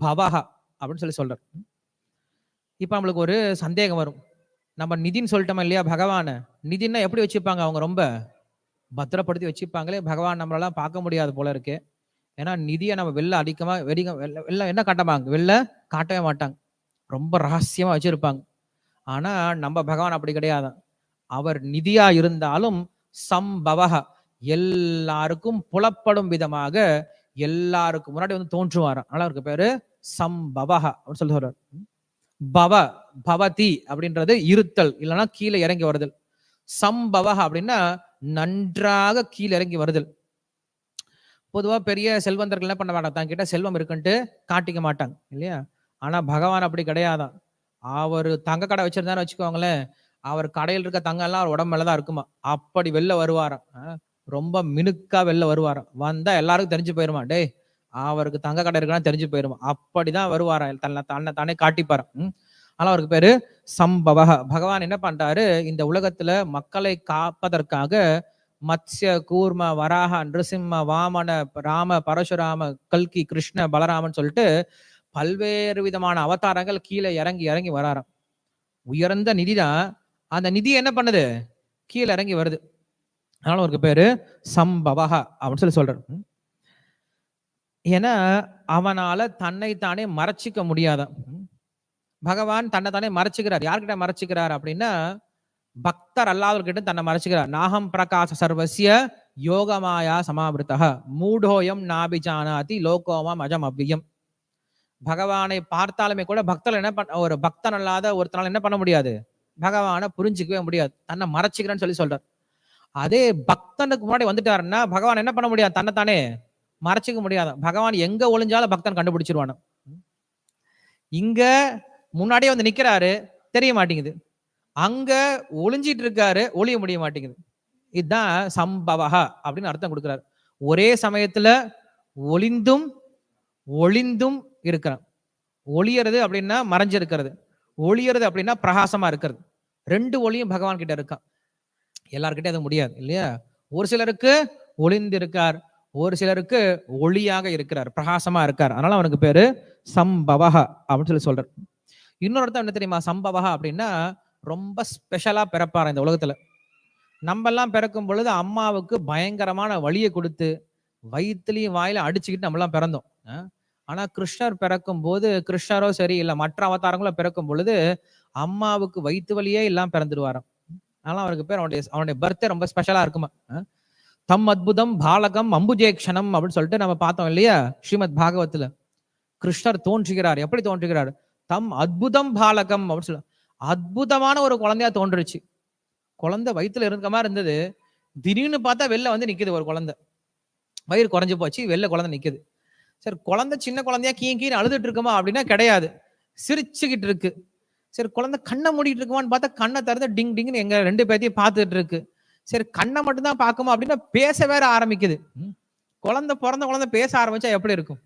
பவஹா அப்படின்னு சொல்லி சொல்றார். இப்போ நம்மளுக்கு ஒரு சந்தேகம் வரும். நம்ம நிதின்னு சொல்லிட்டோமா இல்லையா பகவான? நிதின்னா எப்படி வச்சுப்பாங்க அவங்க ரொம்ப? பத்திரப்படுத்தி வச்சுப்பாங்களே பகவான் நம்மளெல்லாம் பார்க்க முடியாது போல இருக்கு. ஏன்னா நிதியை நம்ம வெளில அதிகமாக வெடிக்க வெளில வெளில என்ன காட்டமாங்க வெளில காட்டவே மாட்டாங்க. ரொம்ப ரகசியமா வச்சிருப்பாங்க. ஆனா நம்ம பகவான் அப்படி கிடையாது. அவர் நிதியா இருந்தாலும் சம்பவக எல்லாருக்கும் புலப்படும் விதமாக எல்லாருக்கும் முன்னாடி வந்து தோன்றுவார் அதனால அவருக்கு பேரு. சம்பவக அப்படின்னு சொல்லி சொல்றாரு. பவ பவதி அப்படின்றது இருத்தல் இல்லைன்னா கீழே இறங்கி வருதல். சம்பவக அப்படின்னா நன்றாக கீழே இறங்கி வருதல். பொதுவாக பெரிய செல்வந்தர்கள் என்ன பண்ண மாட்டாங்க? தான் கிட்ட செல்வம் இருக்குன்ட்டு காட்டிக்க மாட்டாங்க இல்லையா? ஆனால் பகவான் அப்படி கிடையாதான். அவர் தங்க கடை வச்சிருந்தாரு வச்சுக்கோங்களேன். அவர் கடையில் இருக்க தங்கம் எல்லாம் அவர் உடம்பு தான் இருக்குமா? அப்படி வெளில வருவாராம். ஆ, ரொம்ப மினுக்கா வெளில வருவாராம். வந்தா எல்லாருக்கும் தெரிஞ்சு போயிருமா? டேய் அவருக்கு தங்க கடை இருக்குன்னா தெரிஞ்சு போயிடும் அப்படிதான் வருவாரா? தன்னை தன்னை தானே காட்டிப்பார் ஆனால் அவருக்கு பேரு சம்பவக பகவான் என்ன பண்றாரு? இந்த உலகத்துல மக்களை காப்பதற்காக மத்ய கூர்ம வராக நிருசிம்ம வாமன ராம பரசுராம கல்கி கிருஷ்ண பலராமன் சொல்லிட்டு பல்வேறு விதமான அவதாரங்கள் கீழே இறங்கி இறங்கி வராராம். உயர்ந்த நிதி தான் அந்த நிதி என்ன பண்ணுது? கீழே இறங்கி வருது. அதனால அவருக்கு பேரு சம்பவக அப்படின்னு சொல்லி சொல்றாரு. ஏன்னா அவனால தன்னைத்தானே மறைச்சிக்க முடியாதான் பகவான் தன்னை தானே மறைச்சுக்கிறார். யார்கிட்ட மறைச்சுக்கிறார் அப்படின்னா பக்தர் அல்லாதவர்கிட்ட தன்னை மறைச்சுக்கிறார். நாகம் பிரகாச சர்வசிய யோகமாயா சமாபிருத்தக மூடோயம் நாபிஜானாதி லோகோமம் அஜம் அவ்வியம். பகவானை பார்த்தாலுமே கூட பக்தர் என்ன பண்ண ஒரு பக்தன் அல்லாத ஒருத்தனால என்ன பண்ண முடியாது? பகவானை புரிஞ்சுக்கவே முடியாது. தன்னை மறைச்சிக்கிறேன்னு சொல்லி சொல்றார். அதே பக்தனுக்கு முன்னாடி வந்துட்டாருன்னா பகவான் என்ன பண்ண முடியாது? தன்னைத்தானே மறைச்சிக்க முடியாது பகவான் எங்க ஒளிஞ்சாலும் பக்தன் கண்டுபிடிச்சிருவானு. இங்க முன்னாடியே வந்து நிக்கிறாரு தெரிய மாட்டேங்குது. அங்க ஒளிஞ்சிட்டு இருக்காரு ஒளிய முடிய மாட்டேங்குது. இதுதான் சம்பவஹா அப்படின்னு அர்த்தம் கொடுக்குறாரு. ஒரே சமயத்துல ஒளிந்தும் ஒளிந்தும் இருக்கிறான். ஒளியறது அப்படின்னா மறைஞ்சிருக்கிறது. ஒளியறது அப்படின்னா பிரகாசமா இருக்கிறது. ரெண்டு ஒளியும் பகவான் கிட்ட இருக்கான் எல்லார்கிட்ட அது முடியாது இல்லையா? ஒரு சிலருக்கு ஒளிந்து இருக்கார் ஒரு சிலருக்கு ஒளியாக இருக்கிறார் பிரகாசமா இருக்கார். அதனால அவனுக்கு பேரு சம்பவக அப்படின்னு சொல்லி சொல்றார். இன்னொரு என்ன தெரியுமா? சம்பவக அப்படின்னா ரொம்ப ஸ்பெஷலா பிறப்பார் இந்த உலகத்துல. நம்ம எல்லாம் பிறக்கும் பொழுது அம்மாவுக்கு பயங்கரமான வலியை கொடுத்து வயிற்றுலையும் வாயில அடிச்சுக்கிட்டு நம்மலாம் பிறந்தோம். ஆனா கிருஷ்ணர் பிறக்கும் போது கிருஷ்ணரோ சரி இல்ல மற்ற அவதாரங்களும் பிறக்கும் பொழுது அம்மாவுக்கு வயிற்று வலியே எல்லாம் பிறந்துடுவாராம். அதனால அவருக்கு பேர் அவனுடைய அவனுடைய பர்த்டே ரொம்ப ஸ்பெஷலா இருக்குமா? தம் அத்புதம் பாலகம் அம்புஜேக்ஷணம் அப்படின்னு சொல்லிட்டு நம்ம பார்த்தோம் இல்லையா? ஸ்ரீமத் பாகவத்துல. கிருஷ்ணர் தோன்றுகிறார். எப்படி தோன்றுகிறார்? தம் அத்புதம் பாலகம் அப்படின்னு சொல்ல அற்புதமான ஒரு குழந்தையா தோன்றுச்சு. குழந்தை வயிற்றுல இருக்க மாதிரி இருந்தது. திடீர்னு பார்த்தா வெளில வந்து நிக்குது ஒரு குழந்தை. வயிறு குறைஞ்சு போச்சு வெளில குழந்தை நிக்குது. சரி குழந்தை சின்ன குழந்தையா கீ கீன்னு அழுதுட்டு இருக்குமா அப்படின்னா கிடையாது. சிரிச்சுக்கிட்டு இருக்கு. சரி குழந்தை கண்ணை மூடிட்டு இருக்குமான்னு பார்த்தா கண்ணை திறந்து டிங் டிங்னு எங்க ரெண்டு பேர்த்தையும் பார்த்துட்டு இருக்கு. சரி கண்ணை மட்டும் தான் பார்க்குமா அப்படின்னா பேச வேற ஆரம்பிக்குது. குழந்தை பிறந்த குழந்தை பேச ஆரம்பிச்சா எப்படி இருக்கும்?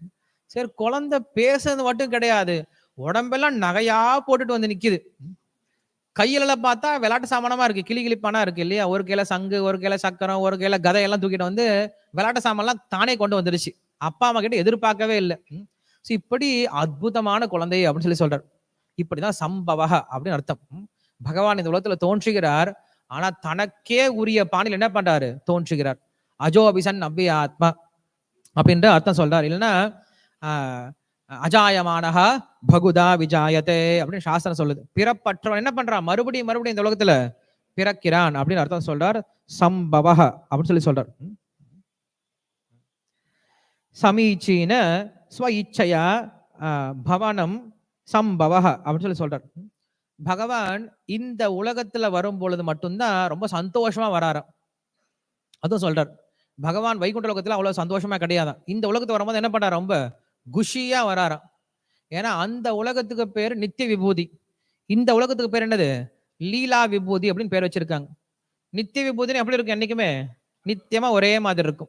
சரி குழந்தை பேசுறது மட்டும் கிடையாது. உடம்பெல்லாம் நகையா போட்டுட்டு வந்து நிக்குது. கையிலலாம் பார்த்தா விளையாட்டு சாமானமா இருக்கு. கிளி கிளிப்பானா இருக்கு இல்லையா? ஒரு கையில சங்கு ஒரு கையில சக்கரம் ஒரு கையில கதையெல்லாம் தூக்கிட்டு வந்து விளையாட்டு சாமான்லாம் தானே கொண்டு வந்துருச்சு. அப்பா அம்மா கிட்ட எதிர்பார்க்கவே இல்லை. ஸோ இப்படி அற்புதமான குழந்தை அப்படின்னு சொல்லி சொல்றார். இப்படிதான் சம்பவக அப்படின்னு அர்த்தம். பகவான் இந்த உலகத்துல தோன்றுகிறார். ஆனா தனக்கே உரிய பாணியில் என்ன பண்றாரு? தோன்றுகிறார். அஜோ அபிசன் அவ்விய ஆத்மா அப்படின்ற அர்த்தம் சொல்றாரு. இல்லைன்னா அஜாயமானஹா பகுதா விஜாயத்தே அப்படின்னு சாஸ்திரம் சொல்லுது. பிறப்பற்றவன் என்ன பண்றான் மறுபடியும் மறுபடியும் இந்த உலகத்துல பிறக்கிறான் அப்படின்னு அர்த்தம் சொல்றார். சம்பவக அப்படின்னு சொல்லி சொல்றார். சமீச்சீன ஸ்வ இச்சையா பவனம் சம்பவக அப்படின்னு சொல்லி சொல்றார். பகவான் இந்த உலகத்துல வரும் பொழுது மட்டும்தான் ரொம்ப சந்தோஷமா வராராம். அதுவும் சொல்றார். பகவான் வைகுண்ட உலகத்துல அவ்வளவு சந்தோஷமா கிடையாதான் இந்த உலகத்துக்கு வரும்போது என்ன பண்றாரு ரொம்ப குஷியா வராராம். ஏன்னா அந்த உலகத்துக்கு பேர் நித்திய விபூதி. இந்த உலகத்துக்கு பேர் என்னது? லீலா விபூதி அப்படின்னு பேர் வச்சிருக்காங்க. நித்திய விபூதின்னு எப்படி இருக்கும் என்னைக்குமே? நித்தியமா ஒரே மாதிரி இருக்கும்.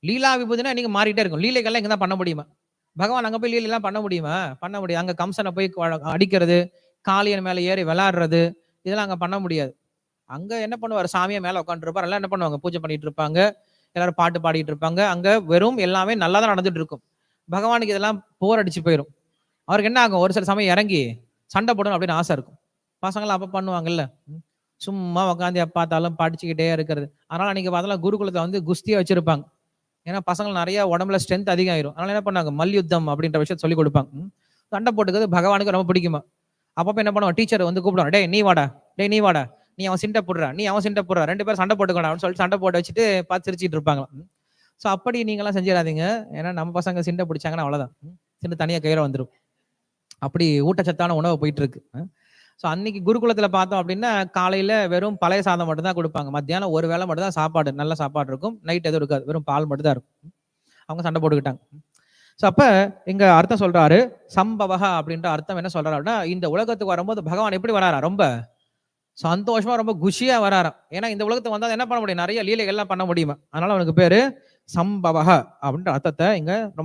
லீலா விபூதினா இன்னைக்கு மாறிட்டே இருக்கும். லீலைகள்லாம் இங்கே தான் பண்ண முடியுமா? பகவான் அங்க போய் லீலைலாம் பண்ண முடியுமா? பண்ண முடியும் அங்க கம்சனை போய் அடிக்கிறது காளியன் மேலே ஏறி விளாடுறது இதெல்லாம் அங்கே பண்ண முடியாது. அங்கே என்ன பண்ணுவார்? சாமியை மேலே உட்காந்துருப்பார் எல்லாம் என்ன பண்ணுவாங்க? பூஜை பண்ணிட்டு இருப்பாங்க. எல்லாரும் பாட்டு பாடிட்டு இருப்பாங்க. அங்கே வெறும் எல்லாமே நல்லா தான் நடந்துட்டு இருக்கும். பகவானுக்கு இதெல்லாம் போர் அடிச்சு போயிடும் அவருக்கு என்ன ஆகும்? ஒரு சில சமயம் இறங்கி சண்டை போடணும் அப்படின்னு ஆசை இருக்கும். பசங்களாம் அப்போ பண்ணுவாங்கல்ல. சும்மா உட்காந்து பார்த்தாலும் படிச்சுக்கிட்டே இருக்கிறது. அதனால் அன்றைக்கி பார்த்தாலும் குருகுலத்தை வந்து குஸ்தியாக வச்சுருப்பாங்க. ஏன்னா பசங்க நிறைய உடம்புல ஸ்ட்ரென்த் அதிகம் ஆயிரும் அதனால என்ன பண்ணாங்க? மல்யுத்தம் அப்படின்ற விஷயத்த சொல்லி கொடுப்பாங்க. சண்டை போட்டுக்கிறது பகவானுக்கு ரொம்ப பிடிக்குமா? அப்பப்போ என்ன பண்ணுவான்? டீச்சர் வந்து கூப்பிடுவான் டேய் நீ வாடா டே நீ வாடா நீ அவன் சிண்டை போடுறா நீ அவன் சிண்டை போடுறா ரெண்டு பேரும் சண்டை போட்டுக்கணும் அப்படின்னு சொல்லிட்டு சண்டை போட்டு வச்சுட்டு பார்த்து சிரிச்சிட்டு இருப்பாங்க. ஸோ அப்படி நீங்களாம் செஞ்சிடாதீங்க. ஏன்னா நம்ம பசங்க சிண்டை பிடிச்சாங்கன்னா அவ்வளோதான் ம். சிண்டை தனியாக கயிறு வந்துடும் அப்படி ஊட்டச்சத்தான உணவு போயிட்டு இருக்கு ஸோ அன்னைக்கு குருகுலத்தில் பார்த்தோம் அப்படின்னா காலையில் வெறும் பழைய சாதம் மட்டும் தான் கொடுப்பாங்க. மத்தியானம் ஒரு வேளை மட்டும் தான் சாப்பாடு நல்ல சாப்பாடு இருக்கும். நைட் எதுவும் இருக்காது. வெறும் பால் மட்டும் தான் இருக்கும். அவங்க சண்டை போட்டுக்கிட்டாங்க. ஸோ அப்ப இங்கே அர்த்தம் சொல்றாரு சம்பவகா அப்படின்ற அர்த்தம் என்ன சொல்றாரு அப்படின்னா இந்த உலகத்துக்கு வரும்போது பகவான் எப்படி வராரா? ரொம்ப சந்தோஷமா ரொம்ப குஷியா வராராம். ஏன்னா இந்த உலகத்துக்கு வந்தா என்ன பண்ண முடியும்? நிறைய லீலைகள்லாம் பண்ண முடியுமா? அதனால அவனுக்கு பேரு சம்பவக அப்படின்ற அர்த்தத்தை இங்கே ரொம்ப